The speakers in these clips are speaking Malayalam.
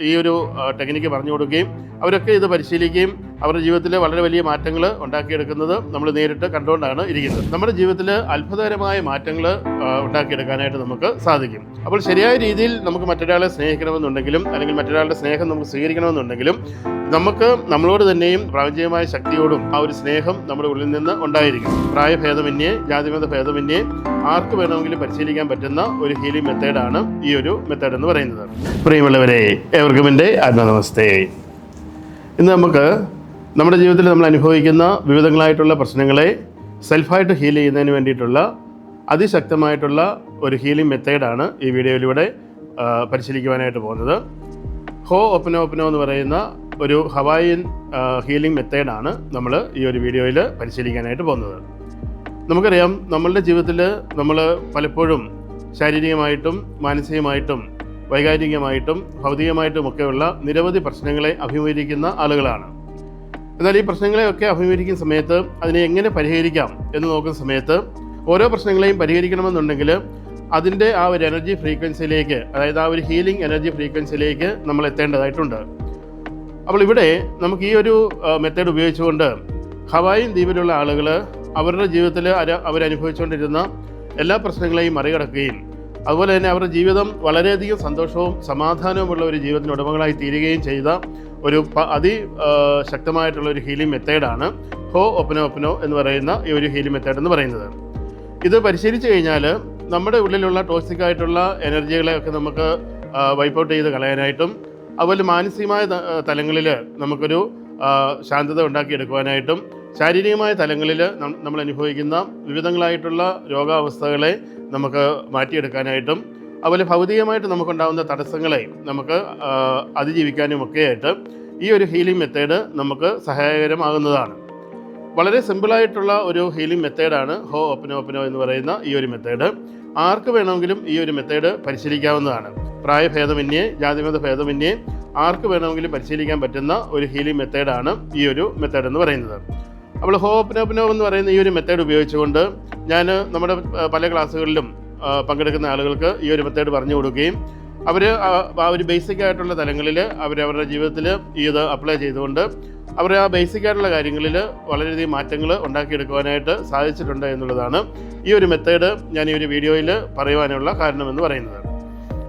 ഈ ഒരു ടെക്നിക്ക് പറഞ്ഞു കൊടുക്കുകയും അവരൊക്കെ ഇത് പരിശീലിക്കുകയും അവരുടെ ജീവിതത്തിൽ വളരെ വലിയ മാറ്റങ്ങൾ ഉണ്ടാക്കിയെടുക്കുന്നത് നമ്മൾ നേരിട്ട് കണ്ടുകൊണ്ടാണ് ഇരിക്കുന്നത്. നമ്മുടെ ജീവിതത്തിൽ അത്ഭുതകരമായ മാറ്റങ്ങൾ ഉണ്ടാക്കിയെടുക്കാനായിട്ട് നമുക്ക് സാധിക്കും. അപ്പോൾ ശരിയായ രീതിയിൽ നമുക്ക് മറ്റൊരാളെ സ്നേഹിക്കണമെന്നുണ്ടെങ്കിലും അല്ലെങ്കിൽ മറ്റൊരാളുടെ സ്നേഹം നമുക്ക് സ്വീകരിക്കണമെന്നുണ്ടെങ്കിലും നമുക്ക് നമ്മളോട് തന്നെയും പ്രാപഞ്ചികമായ ശക്തിയോടും ആ ഒരു സ്നേഹം നമ്മുടെ ഉള്ളിൽ നിന്ന് ഉണ്ടായിരിക്കും പ്രായഭേദമന്യേ ജാതിമത ഭേദമന്യേ ആർക്ക് വേണമെങ്കിലും പരിശീലിക്കാൻ പറ്റുന്ന ഒരു ഹീലിംഗ് മെത്തേഡാണ് ഈ ഒരു മെത്തേഡ് എന്ന് പറയുന്നത്. പ്രിയമുള്ളവരെ ഏവർക്കും എന്റെ ആത്മനമസ്തേ. ഇന്ന് നമുക്ക് നമ്മുടെ ജീവിതത്തിൽ നമ്മൾ അനുഭവിക്കുന്ന വിവിധങ്ങളായിട്ടുള്ള പ്രശ്നങ്ങളെ സെൽഫായിട്ട് ഹീൽ ചെയ്യുന്നതിന് വേണ്ടിയിട്ടുള്ള അതിശക്തമായിട്ടുള്ള ഒരു ഹീലിംഗ് മെത്തേഡാണ് ഈ വീഡിയോയിലൂടെ പരിശീലിക്കുവാനായിട്ട് പോകുന്നത്. ഹോ ഒപ്പനോ ഒപ്പനോ എന്ന് പറയുന്ന ഒരു ഹവായിൻ ഹീലിംഗ് മെത്തേഡാണ് നമ്മൾ ഈ ഒരു വീഡിയോയിൽ പരിശീലിക്കാനായിട്ട് പോകുന്നത്. നമുക്കറിയാം നമ്മളുടെ ജീവിതത്തിൽ നമ്മൾ പലപ്പോഴും ശാരീരികമായിട്ടും മാനസികമായിട്ടും വൈകാരികമായിട്ടും ഭൗതികമായിട്ടുമൊക്കെയുള്ള നിരവധി പ്രശ്നങ്ങളെ അഭിമുഖീകരിക്കുന്ന ആളുകളാണ്. എന്നാൽ ഈ പ്രശ്നങ്ങളെയൊക്കെ അഭിമുഖീകരിക്കുന്ന സമയത്ത് അതിനെ എങ്ങനെ പരിഹരിക്കാം എന്ന് നോക്കുന്ന സമയത്ത് ഓരോ പ്രശ്നങ്ങളെയും പരിഹരിക്കണമെന്നുണ്ടെങ്കിൽ അതിന്റെ ആ ഒരു എനർജി ഫ്രീക്വൻസിയിലേക്ക് അതായത് ആ ഒരു ഹീലിംഗ് എനർജി ഫ്രീക്വൻസിയിലേക്ക് നമ്മൾ എത്തേണ്ടതായിട്ടുണ്ട്. അപ്പോൾ ഇവിടെ നമുക്ക് ഈ ഒരു മെത്തേഡ് ഉപയോഗിച്ചുകൊണ്ട് ഹവായിൻ ദ്വീപിലുള്ള ആളുകൾ അവരുടെ ജീവിതത്തിൽ അവരനുഭവിച്ചുകൊണ്ടിരുന്ന എല്ലാ പ്രശ്നങ്ങളെയും മറികടക്കുകയും അതുപോലെ തന്നെ അവരുടെ ജീവിതം വളരെയധികം സന്തോഷവും സമാധാനവുമുള്ള ഒരു ജീവിതത്തിന് ഉടമകളായി തീരുകയും ചെയ്ത ഒരു അതി ശക്തമായിട്ടുള്ള ഒരു ഹീലിംഗ് മെത്തേഡാണ് ഹോ ഒപ്പനോ ഒപ്പനോ എന്ന് പറയുന്ന ഈ ഒരു ഹീലിംഗ് മെത്തേഡ് എന്ന് പറയുന്നത്. ഇത് പരിശീലിച്ച് കഴിഞ്ഞാൽ നമ്മുടെ ഉള്ളിലുള്ള ടോക്സിക് ആയിട്ടുള്ള എനർജികളെയൊക്കെ നമുക്ക് വൈപ്പ് ഔട്ട് ചെയ്ത് കളയാനായിട്ടും അതുപോലെ മാനസികമായ തലങ്ങളിൽ നമുക്കൊരു ശാന്തത ഉണ്ടാക്കിയെടുക്കുവാനായിട്ടും ശാരീരികമായ തലങ്ങളിൽ നമ്മൾ അനുഭവിക്കുന്ന വിവിധങ്ങളായിട്ടുള്ള രോഗാവസ്ഥകളെ നമുക്ക് മാറ്റിയെടുക്കാനായിട്ടും അതുപോലെ ഭൗതികമായിട്ട് നമുക്കുണ്ടാകുന്ന തടസ്സങ്ങളെ നമുക്ക് അതിജീവിക്കാനും ഒക്കെയായിട്ട് ഈ ഒരു ഹീലിംഗ് മെത്തേഡ് നമുക്ക് സഹായകരമാകുന്നതാണ്. വളരെ സിമ്പിളായിട്ടുള്ള ഒരു ഹീലിംഗ് മെത്തേഡാണ് ഹോ ഓപ്പനോ ഓപ്പനോ എന്ന് പറയുന്ന ഈ ഒരു മെത്തേഡ് ആർക്ക് വേണമെങ്കിലും ഈ ഒരു മെത്തേഡ് പരിശീലിക്കാവുന്നതാണ്. പ്രായഭേദമന്യേ ജാതിമത ഭേദമന്യേ ആർക്ക് വേണമെങ്കിലും പരിശീലിക്കാൻ പറ്റുന്ന ഒരു ഹീലിംഗ് മെത്തേഡാണ് ഈ ഒരു മെത്തേഡ് എന്ന് പറയുന്നത്. അപ്പോൾ ഹോ ഓപ്പനോ ഓപ്പനോ എന്ന് പറയുന്ന ഈ ഒരു മെത്തേഡ് ഉപയോഗിച്ചുകൊണ്ട് ഞാൻ നമ്മുടെ പല ക്ലാസ്സുകളിലും പങ്കെടുക്കുന്ന ആളുകൾക്ക് ഈ ഒരു മെത്തേഡ് പറഞ്ഞു കൊടുക്കുകയും അവർ ആ ഒരു ബേസിക് ആയിട്ടുള്ള തലങ്ങളിൽ അവരവരുടെ ജീവിതത്തിൽ ഇത് അപ്ലൈ ചെയ്തുകൊണ്ട് അവർ ആ ബേസിക് ആയിട്ടുള്ള കാര്യങ്ങളിൽ വളരെയധികം മാറ്റങ്ങൾ ഉണ്ടാക്കിയെടുക്കുവാനായിട്ട് സാധിച്ചിട്ടുണ്ട് എന്നുള്ളതാണ് ഈ ഒരു മെത്തേഡ് ഞാൻ ഈ ഒരു വീഡിയോയിൽ പറയുവാനുള്ള കാരണമെന്ന് പറയുന്നത്.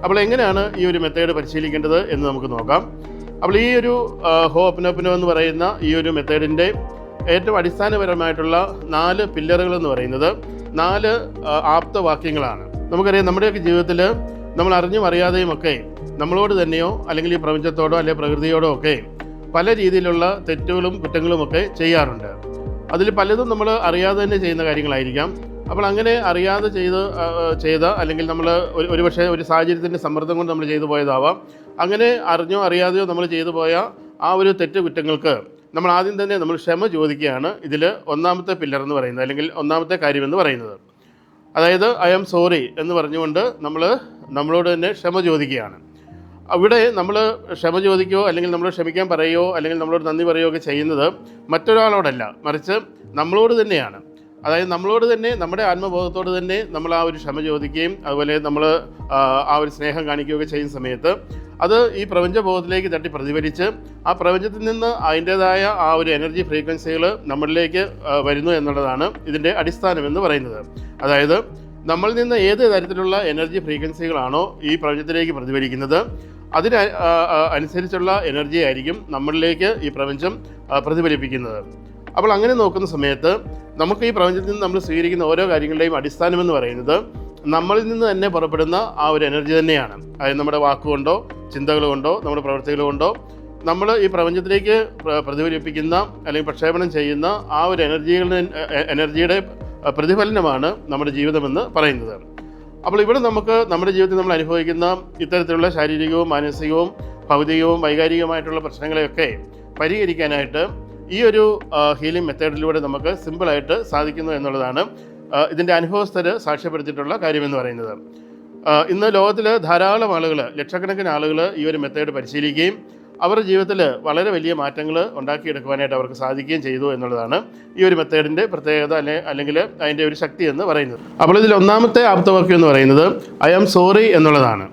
അപ്പോൾ എങ്ങനെയാണ് ഈ ഒരു മെത്തേഡ് പരിശീലിക്കേണ്ടത് എന്ന് നമുക്ക് നോക്കാം. അപ്പോൾ ഈ ഒരു ഹോ അപ്നോപ്നോ എന്ന് പറയുന്ന ഈ ഒരു മെത്തേഡിന്റെ ഏറ്റവും അടിസ്ഥാനപരമായിട്ടുള്ള നാല് പില്ലറുകൾ എന്ന് പറയുന്നത് നാല് ആപ്ത ആപ്തവാക്യങ്ങളാണ്. നമുക്കറിയാം നമ്മുടെയൊക്കെ ജീവിതത്തിൽ നമ്മൾ അറിഞ്ഞും അറിയാതെയും ഒക്കെ നമ്മളോട് തന്നെയോ അല്ലെങ്കിൽ ഈ പ്രപഞ്ചത്തോടോ അല്ലെങ്കിൽ പ്രകൃതിയോടോ ഒക്കെ പല രീതിയിലുള്ള തെറ്റുകളും കുറ്റങ്ങളും ഒക്കെ ചെയ്യാറുണ്ട്. അതിൽ പലതും നമ്മൾ അറിയാതെ തന്നെ ചെയ്യുന്ന കാര്യങ്ങളായിരിക്കാം. അപ്പോൾ അങ്ങനെ അറിയാതെ ചെയ്ത് ചെയ്ത അല്ലെങ്കിൽ നമ്മൾ ഒരു ഒരുപക്ഷെ ഒരു സാഹചര്യത്തിന്റെ സമ്മർദ്ദം കൊണ്ട് നമ്മൾ ചെയ്തു പോയതാവാം. അങ്ങനെ അറിഞ്ഞോ അറിയാതെയോ നമ്മൾ ചെയ്തു പോയ ആ ഒരു തെറ്റ് കുറ്റങ്ങൾക്ക് നമ്മൾ ആദ്യം തന്നെ നമ്മൾ ക്ഷമ ചോദിക്കുകയാണ് ഇതിൽ ഒന്നാമത്തെ പില്ലർ എന്ന് പറയുന്നത് അല്ലെങ്കിൽ ഒന്നാമത്തെ കാര്യമെന്ന് പറയുന്നത്. അതായത് ഐ ആം സോറി എന്ന് പറഞ്ഞുകൊണ്ട് നമ്മൾ നമ്മളോട് തന്നെ ക്ഷമ ചോദിക്കുകയാണ്. അവിടെ നമ്മൾ ക്ഷമ ചോദിക്കുകയോ അല്ലെങ്കിൽ നമ്മൾ ക്ഷമിക്കാൻ പറയുകയോ അല്ലെങ്കിൽ നമ്മളോട് നന്ദി പറയുകയോ ഒക്കെ ചെയ്യുന്നത് മറ്റൊരാളോടല്ല മറിച്ച് നമ്മളോട് തന്നെയാണ്. അതായത് നമ്മളോട് തന്നെ നമ്മുടെ ആത്മബോധത്തോട് തന്നെ നമ്മൾ ആ ഒരു ക്ഷമ ചോദിക്കുകയും അതുപോലെ നമ്മൾ ആ, ഒരു സ്നേഹം കാണിക്കുകയൊക്കെ ചെയ്യുന്ന സമയത്ത് അത് ഈ പ്രപഞ്ചബോധത്തിലേക്ക് തട്ടി പ്രതിഫലിച്ച് ആ പ്രപഞ്ചത്തിൽ നിന്ന് അതിന്റേതായ ആ ഒരു എനർജി ഫ്രീക്വൻസികൾ നമ്മളിലേക്ക് വരുന്നു എന്നുള്ളതാണ് ഇതിന്റെ അടിസ്ഥാനം എന്ന് പറയുന്നത്. അതായത് നമ്മളിൽ നിന്ന് ഏത് തരത്തിലുള്ള എനർജി ഫ്രീക്വൻസികളാണോ ഈ പ്രപഞ്ചത്തിലേക്ക് പ്രതിഫലിക്കുന്നത് അതിന് അനുസരിച്ചുള്ള എനർജി ആയിരിക്കും നമ്മളിലേക്ക് ഈ പ്രപഞ്ചം പ്രതിഫലിപ്പിക്കുന്നത്. അപ്പോൾ അങ്ങനെ നോക്കുന്ന സമയത്ത് നമുക്ക് ഈ പ്രപഞ്ചത്തിൽ നിന്ന് നമ്മൾ സ്വീകരിക്കുന്ന ഓരോ കാര്യങ്ങളുടെയും അടിസ്ഥാനം എന്ന് പറയുന്നത് നമ്മളിൽ നിന്ന് തന്നെ പുറപ്പെടുന്ന ആ ഒരു എനർജി തന്നെയാണ്. അതായത് നമ്മുടെ വാക്കുകൊണ്ടോ ചിന്തകൾ കൊണ്ടോ നമ്മുടെ പ്രവൃത്തികൾ കൊണ്ടോ നമ്മൾ ഈ പ്രപഞ്ചത്തിലേക്ക് പ്രതിഫലിപ്പിക്കുന്ന അല്ലെങ്കിൽ പ്രക്ഷേപണം ചെയ്യുന്ന ആ ഒരു എനർജികളുടെ എനർജിയുടെ പ്രതിഫലനമാണ് നമ്മുടെ ജീവിതമെന്ന് പറയുന്നത്. അപ്പോൾ ഇവിടെ നമുക്ക് നമ്മുടെ ജീവിതത്തിൽ നമ്മൾ അനുഭവിക്കുന്ന ഇത്തരത്തിലുള്ള ശാരീരികവും മാനസികവും ഭൗതികവും വൈകാരികവുമായിട്ടുള്ള പ്രശ്നങ്ങളെയൊക്കെ പരിഹരിക്കാനായിട്ട് ഈ ഒരു ഹീലിംഗ് മെത്തേഡിലൂടെ നമുക്ക് സിമ്പിളായിട്ട് സാധിക്കുന്നു എന്നുള്ളതാണ് ഇതിന്റെ അനുഭവസ്ഥർ സാക്ഷ്യപ്പെടുത്തിയിട്ടുള്ള കാര്യമെന്ന് പറയുന്നത്. ഇന്ന് ലോകത്തിൽ ധാരാളം ആളുകൾ ലക്ഷക്കണക്കിന് ആളുകൾ ഈ ഒരു മെത്തേഡ് പരിശീലിക്കുകയും അവരുടെ ജീവിതത്തിൽ വളരെ വലിയ മാറ്റങ്ങൾ ഉണ്ടാക്കിയെടുക്കുവാനായിട്ട് അവർക്ക് സാധിക്കുകയും ചെയ്തു എന്നുള്ളതാണ് ഈ ഒരു മെത്തേഡിന്റെ പ്രത്യേകത അല്ലെ അല്ലെങ്കിൽ അതിന്റെ ഒരു ശക്തി എന്ന് പറയുന്നത്. അപ്പോൾ ഇതിൽ ഒന്നാമത്തെ ആപ്തവാക്യം എന്ന് പറയുന്നത് ഐ ആം സോറി എന്നുള്ളതാണ്.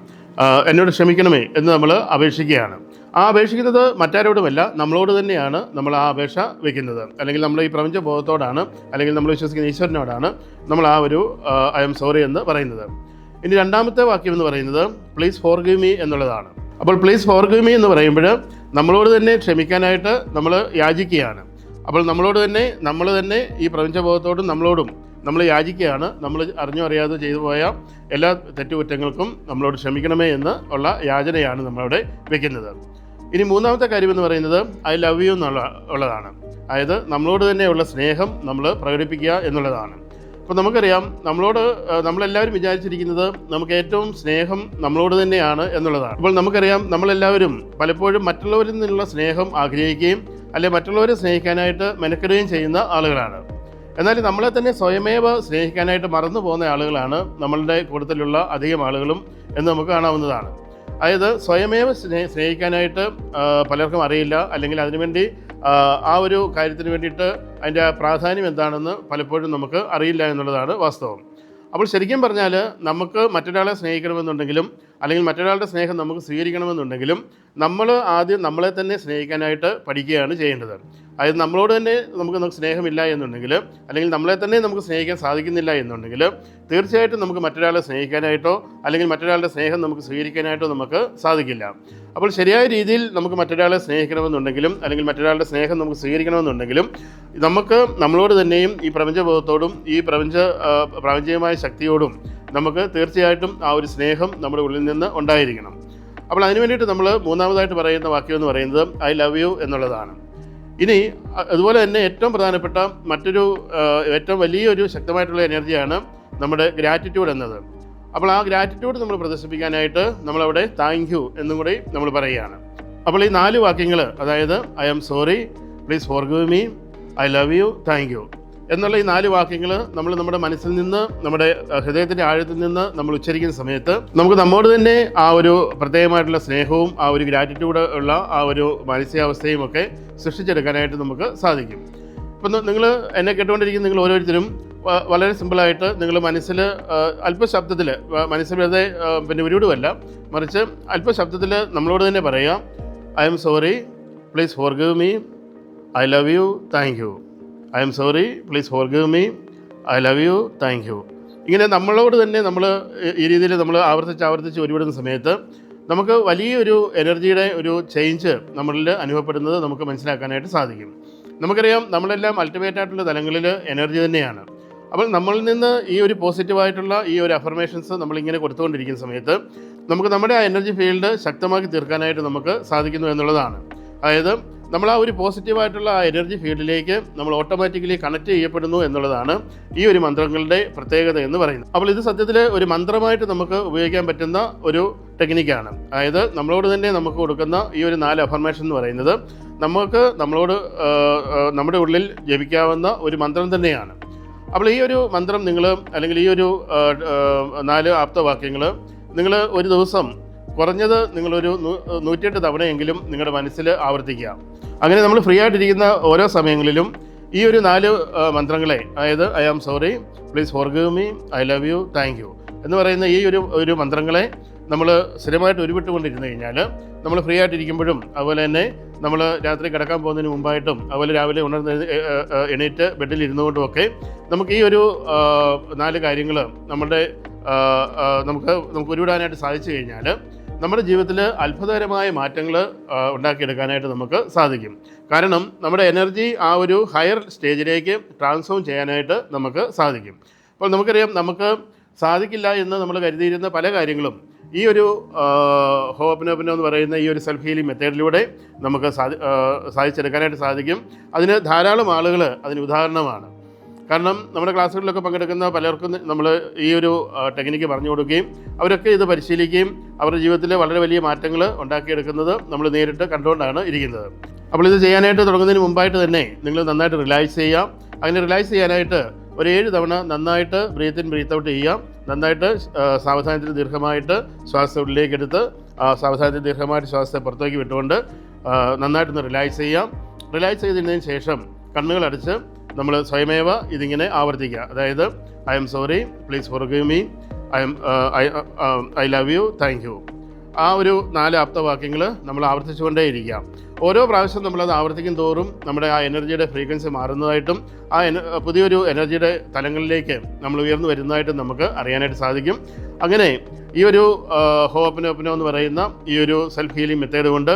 എന്നോട് ക്ഷമിക്കണമേ എന്ന് നമ്മൾ അപേക്ഷിക്കുകയാണ്. ആ അപേക്ഷിക്കുന്നത് മറ്റാരോടുമല്ല നമ്മളോട് തന്നെയാണ് നമ്മൾ ആ അപേക്ഷ വെക്കുന്നത്. അല്ലെങ്കിൽ നമ്മൾ ഈ പ്രപഞ്ച ബോധത്തോടാണ് അല്ലെങ്കിൽ നമ്മൾ വിശ്വസിക്കുന്ന ഈശ്വരനോടാണ് നമ്മൾ ആ ഒരു ഐ എം സോറി എന്ന് പറയുന്നത്. ഇനി രണ്ടാമത്തെ വാക്യം എന്ന് പറയുന്നത് പ്ലീസ് ഫോർ ഗീവ് മീ എന്നുള്ളതാണ്. അപ്പോൾ പ്ലീസ് ഫോർ ഗീവ് മീ എന്ന് പറയുമ്പോൾ നമ്മളോട് തന്നെ ക്ഷമിക്കാനായിട്ട് നമ്മൾ യാചിക്കുകയാണ്. അപ്പോൾ നമ്മളോട് തന്നെ നമ്മൾ തന്നെ ഈ പ്രപഞ്ചബോധത്തോടും നമ്മളോടും നമ്മൾ യാചിക്കുകയാണ്. നമ്മൾ അറിഞ്ഞോ അറിയാതെ ചെയ്തു പോയ എല്ലാ തെറ്റുകുറ്റങ്ങൾക്കും നമ്മളോട് ക്ഷമിക്കണമേ എന്ന് ഉള്ള യാചനയാണ് നമ്മളവിടെ വെക്കുന്നത്. ഇനി മൂന്നാമത്തെ കാര്യം എന്ന് പറയുന്നത് ഐ ലവ് യു എന്നുള്ള ഉള്ളതാണ്. അതായത് നമ്മളോട് തന്നെയുള്ള സ്നേഹം നമ്മൾ പ്രകടിപ്പിക്കുക എന്നുള്ളതാണ്. അപ്പോൾ നമുക്കറിയാം നമ്മളോട് നമ്മളെല്ലാവരും വിചാരിച്ചിരിക്കുന്നത് നമുക്ക് ഏറ്റവും സ്നേഹം നമ്മളോട് തന്നെയാണ് എന്നുള്ളതാണ്. അപ്പോൾ നമുക്കറിയാം നമ്മളെല്ലാവരും പലപ്പോഴും മറ്റുള്ളവരിൽ നിന്നുള്ള സ്നേഹം ആഗ്രഹിക്കുകയും അല്ലെ മറ്റുള്ളവരെ സ്നേഹിക്കാനായിട്ട് മെനക്കെടുകയും ചെയ്യുന്ന ആളുകളാണ്. എന്നാൽ നമ്മളെ തന്നെ സ്വയമേവ സ്നേഹിക്കാനായിട്ട് മറന്നു പോകുന്ന ആളുകളാണ് നമ്മളുടെ കൂട്ടത്തിലുള്ള അധികം ആളുകളും എന്ന് നമുക്ക് കാണാവുന്നതാണ്. അതായത് സ്വയമേവ സ്നേ സ്നേഹിക്കാനായിട്ട് പലർക്കും അറിയില്ല. അല്ലെങ്കിൽ അതിനുവേണ്ടി ആ, ഒരു കാര്യത്തിന് വേണ്ടിയിട്ട് അതിന്റെ പ്രാധാന്യം എന്താണെന്ന് പലപ്പോഴും നമുക്ക് അറിയില്ല എന്നുള്ളതാണ് വാസ്തവം. അപ്പോൾ ശരിക്കും പറഞ്ഞാൽ നമുക്ക് മറ്റൊരാളെ സ്നേഹിക്കണമെന്നുണ്ടെങ്കിലും അല്ലെങ്കിൽ മറ്റൊരാളുടെ സ്നേഹം നമുക്ക് സ്വീകരിക്കണമെന്നുണ്ടെങ്കിലും നമ്മൾ ആദ്യം നമ്മളെ തന്നെ സ്നേഹിക്കാനായിട്ട് പഠിക്കുകയാണ് ചെയ്യേണ്ടത്. അതായത് നമ്മളോട് തന്നെ നമുക്ക് നമുക്ക് സ്നേഹമില്ല എന്നുണ്ടെങ്കിൽ അല്ലെങ്കിൽ നമ്മളെ തന്നെ നമുക്ക് സ്നേഹിക്കാൻ സാധിക്കുന്നില്ല എന്നുണ്ടെങ്കിൽ തീർച്ചയായിട്ടും നമുക്ക് മറ്റൊരാളെ സ്നേഹിക്കാനായിട്ടോ അല്ലെങ്കിൽ മറ്റൊരാളുടെ സ്നേഹം നമുക്ക് സ്വീകരിക്കാനായിട്ടോ നമുക്ക് സാധിക്കില്ല. അപ്പോൾ ശരിയായ രീതിയിൽ നമുക്ക് മറ്റൊരാളെ സ്നേഹിക്കണമെന്നുണ്ടെങ്കിലും അല്ലെങ്കിൽ മറ്റൊരാളുടെ സ്നേഹം നമുക്ക് സ്വീകരിക്കണമെന്നുണ്ടെങ്കിലും നമുക്ക് നമ്മളോട് തന്നെയും ഈ പ്രപഞ്ചബോധത്തോടും ഈ പ്രപഞ്ച പ്രാപഞ്ചികമായ ശക്തിയോടും നമുക്ക് തീർച്ചയായിട്ടും ആ ഒരു സ്നേഹം നമ്മുടെ ഉള്ളിൽ നിന്ന് ഉണ്ടായിരിക്കണം. അപ്പോൾ അതിന് വേണ്ടിയിട്ട് നമ്മൾ മൂന്നാമതായിട്ട് പറയുന്ന വാക്യം എന്ന് പറയുന്നത് ഐ ലവ് യു എന്നുള്ളതാണ്. ഇനി അതുപോലെ തന്നെ ഏറ്റവും പ്രധാനപ്പെട്ട മറ്റൊരു ഏറ്റവും വലിയൊരു ശക്തമായിട്ടുള്ള എനർജിയാണ് നമ്മുടെ ഗ്രാറ്റിറ്റ്യൂഡ് എന്നത്. അപ്പോൾ ആ ഗ്രാറ്റിറ്റ്യൂഡ് നമ്മൾ പ്രദർശിപ്പിക്കാനായിട്ട് നമ്മളവിടെ താങ്ക് യു എന്നും കൂടി നമ്മൾ പറയുകയാണ്. അപ്പോൾ ഈ നാല് വാക്യങ്ങൾ അതായത് I am sorry please forgive me I love you thank you എന്നുള്ള ഈ നാല് വാക്യങ്ങൾ നമ്മൾ നമ്മുടെ മനസ്സിൽ നിന്ന് നമ്മുടെ ഹൃദയത്തിന്റെ ആഴത്തിൽ നിന്ന് നമ്മൾ ഉച്ചരിക്കുന്ന സമയത്ത് നമുക്ക് നമ്മോട് തന്നെ ആ ഒരു പ്രത്യേകമായിട്ടുള്ള സ്നേഹവും ആ ഒരു ഗ്രാറ്റിറ്റ്യൂഡ് ഉള്ള ആ ഒരു മാനസികാവസ്ഥയും ഒക്കെ സൃഷ്ടിച്ചെടുക്കാനായിട്ട് നമുക്ക് സാധിക്കും. ഇപ്പം നിങ്ങൾ എന്നെ കേട്ടുകൊണ്ടിരിക്കുന്ന നിങ്ങൾ ഓരോരുത്തരും വളരെ സിമ്പിളായിട്ട് നിങ്ങൾ മനസ്സിൽ അല്പശബ്ദത്തിൽ മനസ്സിൽ വെറുതെ പിന്നെ ഉരുവിടുമല്ല മറിച്ച് അല്പശബ്ദത്തിൽ നമ്മളോട് തന്നെ പറയാം I'm sorry please forgive me I love you thank you I'm sorry please forgive me I love you thank you. ഇങ്ങനെ നമ്മളോട് തന്നെ നമ്മൾ ഈ രീതിയിൽ നമ്മൾ ആവർത്തിച്ച് ആവർത്തിച്ച് ഒരുവിടുന്ന സമയത്ത് നമുക്ക് വലിയൊരു എനർജിയുടെ ഒരു ചേഞ്ച് നമ്മളിൽ അനുഭവപ്പെടുന്നത് നമുക്ക് മനസ്സിലാക്കാനായിട്ട് സാധിക്കും. നമുക്കറിയാം നമ്മളെല്ലാം അൾട്ടിമേറ്റ് ആയിട്ടുള്ള തലങ്ങളിൽ എനർജി തന്നെയാണ്. അപ്പോൾ നമ്മളിൽ നിന്ന് ഈ ഒരു പോസിറ്റീവായിട്ടുള്ള ഈ ഒരു അഫർമേഷൻസ് നമ്മളിങ്ങനെ കൊടുത്തുകൊണ്ടിരിക്കുന്ന സമയത്ത് നമുക്ക് നമ്മുടെ ആ എനർജി ഫീൽഡ് ശക്തമാക്കി തീർക്കാനായിട്ട് നമുക്ക് സാധിക്കുന്നു എന്നുള്ളതാണ്. അതായത് നമ്മൾ ആ ഒരു പോസിറ്റീവായിട്ടുള്ള ആ എനർജി ഫീൽഡിലേക്ക് നമ്മൾ ഓട്ടോമാറ്റിക്കലി കണക്ട് ചെയ്യപ്പെടുന്നു എന്നുള്ളതാണ് ഈ ഒരു മന്ത്രങ്ങളുടെ പ്രത്യേകത എന്ന് പറയുന്നത്. അപ്പോൾ ഇത് സത്യത്തിൽ ഒരു മന്ത്രമായിട്ട് നമുക്ക് ഉപയോഗിക്കാൻ പറ്റുന്ന ഒരു ടെക്നിക്കാണ് അതായത് നമ്മളോട് തന്നെ നമുക്ക് കൊടുക്കുന്ന ഈ ഒരു നാല് അഫർമേഷൻ എന്ന് പറയുന്നത് നമുക്ക് നമ്മളോട് നമ്മുടെ ഉള്ളിൽ ജപിക്കാവുന്ന ഒരു മന്ത്രം തന്നെയാണ്. അപ്പോൾ ഈ ഒരു മന്ത്രം നിങ്ങൾ അല്ലെങ്കിൽ ഈ ഒരു നാല് ആപ്തവാക്യങ്ങൾ നിങ്ങൾ ഒരു ദിവസം കുറഞ്ഞത് നിങ്ങളൊരു നൂറ്റിയെട്ട് തവണയെങ്കിലും നിങ്ങളുടെ മനസ്സിൽ ആവർത്തിക്കുക. അങ്ങനെ നമ്മൾ ഫ്രീ ആയിട്ടിരിക്കുന്ന ഓരോ സമയങ്ങളിലും ഈ ഒരു നാല് മന്ത്രങ്ങളെ അതായത് I am sorry please forgive me I love you thank you എന്ന് പറയുന്ന ഈ ഒരു ഒരു മന്ത്രങ്ങളെ നമ്മൾ സ്ഥിരമായിട്ട് ഉരുവിട്ടുകൊണ്ടിരുന്നു കഴിഞ്ഞാൽ നമ്മൾ ഫ്രീ ആയിട്ടിരിക്കുമ്പോഴും അതുപോലെ തന്നെ നമ്മൾ രാത്രി കിടക്കാൻ പോകുന്നതിന് മുമ്പായിട്ടും അതുപോലെ രാവിലെ ഉണർന്ന് എണീറ്റ് ബെഡിൽ ഇരുന്നുകൊണ്ടും ഒക്കെ നമുക്ക് ഈ ഒരു നാല് കാര്യങ്ങൾ നമ്മുടെ നമുക്ക് നമുക്ക് ഉരുവിടാനായിട്ട് സാധിച്ചു കഴിഞ്ഞാൽ നമ്മുടെ ജീവിതത്തിൽ അത്ഭുതകരമായ മാറ്റങ്ങൾ ഉണ്ടാക്കിയെടുക്കാനായിട്ട് നമുക്ക് സാധിക്കും. കാരണം നമ്മുടെ എനർജി ആ ഒരു ഹയർ സ്റ്റേജിലേക്ക് ട്രാൻസ്ഫോം ചെയ്യാനായിട്ട് നമുക്ക് സാധിക്കും. അപ്പോൾ നമുക്കറിയാം നമുക്ക് സാധിക്കില്ല എന്ന് നമ്മൾ കരുതിയിരുന്ന പല കാര്യങ്ങളും ഈ ഒരു ഹോപ്പനോപ്പനോ എന്ന് പറയുന്ന ഈ ഒരു സെൽഫ് ഹീലിംഗ് മെത്തേഡിലൂടെ നമുക്ക് സാധി സാധിച്ചെടുക്കാനായിട്ട് സാധിക്കും. അതിന് ധാരാളം ആളുകൾ അതിന് ഉദാഹരണമാണ്. കാരണം നമ്മുടെ ക്ലാസ്സുകളിലൊക്കെ പങ്കെടുക്കുന്ന പലർക്കും നമ്മൾ ഈ ഒരു ടെക്നിക്ക് പറഞ്ഞു കൊടുക്കുകയും അവരൊക്കെ ഇത് പരിശീലിക്കുകയും അവരുടെ ജീവിതത്തിൽ വളരെ വലിയ മാറ്റങ്ങൾ ഉണ്ടാക്കിയെടുക്കുന്നത് നമ്മൾ നേരിട്ട് കണ്ടുകൊണ്ടാണ് ഇരിക്കുന്നത്. അപ്പോൾ ഇത് ചെയ്യാനായിട്ട് തുടങ്ങുന്നതിന് മുമ്പായിട്ട് തന്നെ നിങ്ങൾ നന്നായിട്ട് റിലാക്സ് ചെയ്യാം അങ്ങനെ റിലാക്സ് ചെയ്യാനായിട്ട് ഒരു ഏഴ് തവണ നന്നായിട്ട് ബ്രീത്ത് ഇൻ ബ്രീത്ത് ഔട്ട് ചെയ്യാം നന്നായിട്ട് സാവധാനത്തിൽ ദീർഘമായിട്ട് ശ്വാസം ഉള്ളിലേക്ക് എടുത്ത് സാവധാനത്തിൽ ദീർഘമായിട്ട് ശ്വാസത്തെ പുറത്തേക്ക് വിട്ടുകൊണ്ട് നന്നായിട്ടൊന്ന് റിലാക്സ് ചെയ്യാം റിലാക്സ് ചെയ്തതിന് ശേഷം കണ്ണുകൾ അടച്ച് നമ്മൾ സ്വയമേവ ഇതിങ്ങനെ ആവർത്തിക്കുക. അതായത് I'm sorry please forgive me I'm I love you thank you ആ ഒരു നാല് ആപ്തവാക്യങ്ങൾ നമ്മൾ ആവർത്തിച്ചുകൊണ്ടേയിരിക്കാം ഓരോ പ്രാവശ്യം നമ്മളത് ആവർത്തിക്കും തോറും നമ്മുടെ ആ എനർജിയുടെ ഫ്രീക്വൻസി മാറുന്നതായിട്ടും ആ എന പുതിയൊരു എനർജിയുടെ തലങ്ങളിലേക്ക് നമ്മൾ ഉയർന്നു വരുന്നതായിട്ടും നമുക്ക് അറിയാനായിട്ട് സാധിക്കും. അങ്ങനെ ഈ ഒരു ഹോപ്പനോപ്പനോ എന്ന് പറയുന്ന ഈ ഒരു സെൽഫ് ഹീലിംഗ് മെത്തേഡ് കൊണ്ട്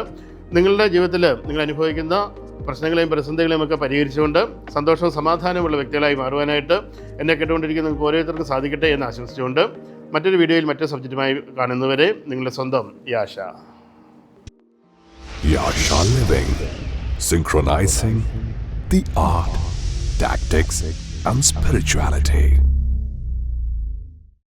നിങ്ങളുടെ ജീവിതത്തിൽ നിങ്ങൾ അനുഭവിക്കുന്ന പ്രശ്നങ്ങളെയും പ്രതിസന്ധികളെയും ഒക്കെ പരിഹരിച്ചുകൊണ്ട് സന്തോഷവും സമാധാനമുള്ള വ്യക്തികളായി മാറുവാനായിട്ട് എന്നെ കേട്ടുകൊണ്ടിരിക്കുന്ന നിങ്ങൾക്ക് ഓരോരുത്തർക്കും സാധിക്കട്ടെ എന്ന് ആശംസിച്ചുകൊണ്ട് മറ്റൊരു വീഡിയോയിൽ മറ്റൊരു സബ്ജക്റ്റുമായി കാണുന്നവരെ നിങ്ങളുടെ സ്വന്തം Yasha Yasha Living, synchronizing the art, tactics, and spirituality.